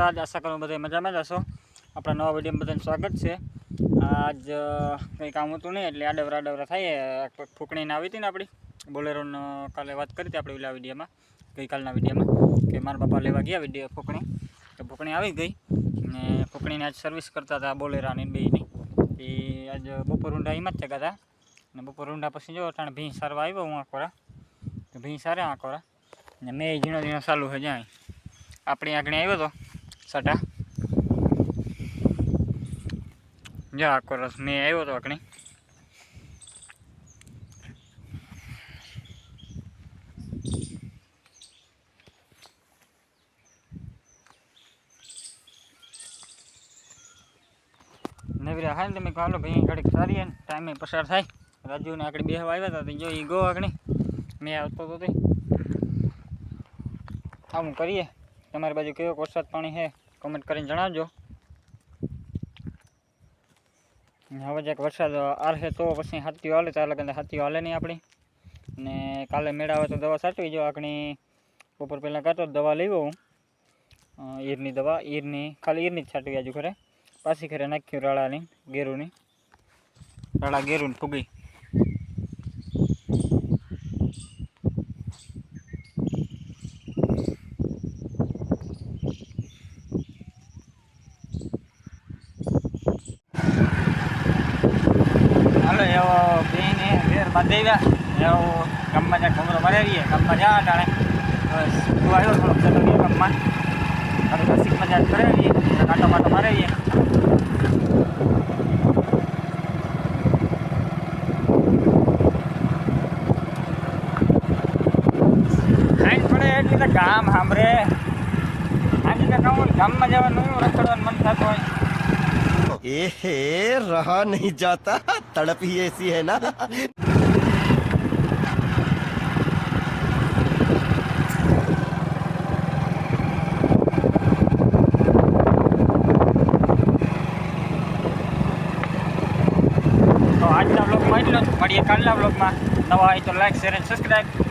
રાજ આશા કરું બધા મજામાં જ હશો આપણા નવા વિડીયોમાં બધાને સ્વાગત છે આજ કંઈ કામ હતું નહીં એટલે આડવરા આડવરા થાય ફૂંકણીને આવી હતી ને આપણી બોલેરોનો કાલે વાત કરી હતી આપણે ઓલા વિડીયોમાં ગઈકાલના વિડીયોમાં કે મારા પપ્પા લેવા ગયા વિડીયો ફૂકણી તો ફૂકણી આવી ગઈ ને ફૂકણીને આજ સર્વિસ કરતા હતા બોલેરાની બેની એ આજ બપોર ઊંડા એમાં જ ચગા હતા ને બપોર ઊંડા પછી જો અટાણે ભીં સારવા આવ્યો હું આકોરા તો ભીં સારે આકોરા ને મેં ઝીણો ઝીણો ચાલુ છે જાય આપણે આગળ આવ્યો હતો सटा जा आपको रस में आयो तो अकनी नेवरा हाल तो में खालो भई घड़ी सारी है टाइम में पसार थाई राजू ने आकड़ी बेहवा आया था जो ई गो अकनी मैं आतो तो थे हम करिए તમારી બાજુ કયો વરસાદ પાણી છે કમેન્ટ કરીને જણાવજો ઈ હવાજેક વરસાદ આરહે તો પછી હાટીઓ આલે ચા લાગે ને હાટીઓ આલે ની આપડી ને કાલે મેળાવા તો દવા છાટીજો આ ઘણી ઉપર પહેલા કાટો દવા લેવો ઈરની દવા ઈરની કાલે ઈરની છાટીયા જો કરે પાસી ઘરે નાખ્યું રાળાની ગેરૂની રાળા ગેરૂની ફૂગી આપણે એવો બેને વેર બાંધી ગયા એવો ગામમાં જ્યાં ઘૂમરો ભરાવીએ ગામમાં જ્યાં ટાણે બસ તું આવ્યો થોડોક ચલો ગામમાં આપણે નસીકમાં જ્યાં ભરાવીએ કાંટો કાંટો ભરાવીએ ગામ સાંભળે આજે તો કહું ગામમાં જવાનું રખડવાનું મન થતું एहे रहा नहीं जाता तड़प ही ऐसी है ना તો આજના બ્લોગમાં એટલું જ મળીએ કાલના બ્લોગમાં નવા હોય તો લાઈક શેર અને સબસ્ક્રાઈબ